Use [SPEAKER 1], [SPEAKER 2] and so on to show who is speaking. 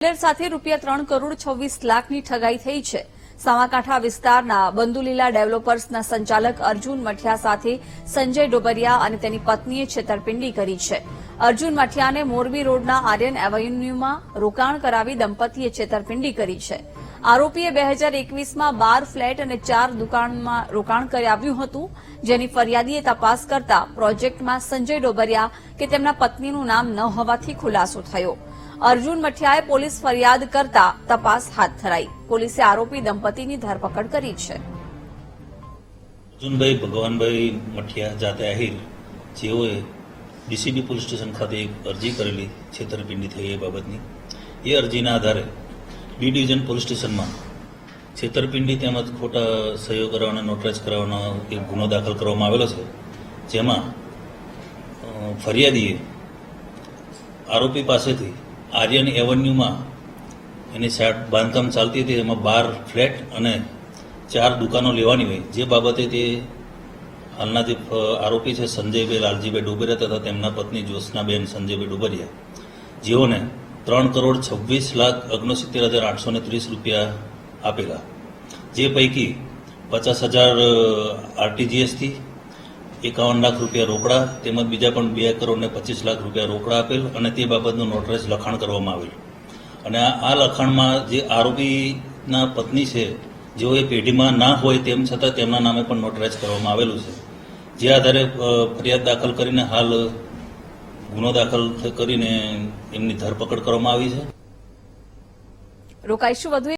[SPEAKER 1] સાથે રૂપિયા ત્રણ કરોડ છવ્વીસ લાખની ઠગાઈ થઈ છે. સામાકાંઠા વિસ્તારના બંદુલીલા ડેવલપર્સના સંચાલક અર્જુન મઠિયા સાથે સંજય ડોબરિયા અને તેની પત્નીએ છેતરપિંડી કરી છે. અર્જુન મઠિયાને મોરબી રોડના આર્યન એવન્યુમાં રોકાણ કરાવી દંપતીએ છેતરપિંડી કરી છે. આરોપીએ બે હજાર એકવીસમાં બાર ફ્લેટ અને ચાર દુકાનમાં રોકાણ કરાવ્યું હતું. જેની ફરિયાદીએ તપાસ કરતા પ્રોજેક્ટમાં સંજય ડોબરિયા કે તેમના પત્નીનું નામ ન હોવાથી ખુલાસો થયો. અર્જુન મઠિયાએ પોલીસ ફરિયાદ કરતા તપાસ હાથ ધરાઈ. પોલીસે આરોપી દંપતીની ધરપકડ કરી છે.
[SPEAKER 2] અર્જુનભાઈ, ભગવાનભાઈ મઠિયા જાતે આહિર. જેઓએ ડીસીબી પોલીસ સ્ટેશન ખાતે એક અરજી કરેલી છેતરપિંડી થઈ એ બાબતની. એ અરજીના આધારે બી ડિવિઝન પોલીસ સ્ટેશનમાં છેતરપિંડી તેમજ ખોટા સહયોગ કરાવવાના નોટરાઇઝ કરાવવાનો એક ગુનો દાખલ કરવામાં આવેલો છે. જેમાં ફરિયાદીએ આરોપી પાસેથી આર્યન એવન્યુમાં એની સાટ બાંધકામ ચાલતી હતી, એમાં બાર ફ્લેટ અને ચાર દુકાનો લેવાની હોય. જે બાબતે તે હાલના જે આરોપી છે, સંજયભાઈ લાલજીભાઈ ડુબેરા તથા તેમના પત્ની જ્યોત્સનાબેન સંજયભાઈ ડોબરિયા, જેઓને ત્રણ કરોડ છવ્વીસ લાખ ઓગણસિત્તેર હજાર આઠસો ને ત્રીસ રૂપિયા આપેલા. જે પૈકી પચાસ હજાર આરટીજીએસથી એકાવન લાખ રૂપિયા રોકડા, તેમજ બીજા પણ બે કરોડ ને પચીસ લાખ રૂપિયા રોકડા આપેલ અને તે બાબતનું નોટરાઇઝ લખાણ કરવામાં આવેલ. અને આ આ લખાણમાં જે આરોપીના પત્ની છે, જેઓ એ પેઢીમાં ના હોય તેમ છતાં તેમના નામે પણ નોટરાઇઝ કરવામાં આવેલું છે. જે આધારે ફરિયાદ દાખલ કરીને હાલ ગુનો દાખલ કરીને એમની ધરપકડ કરવામાં આવી છે.
[SPEAKER 1] રોકાઈશું વધુ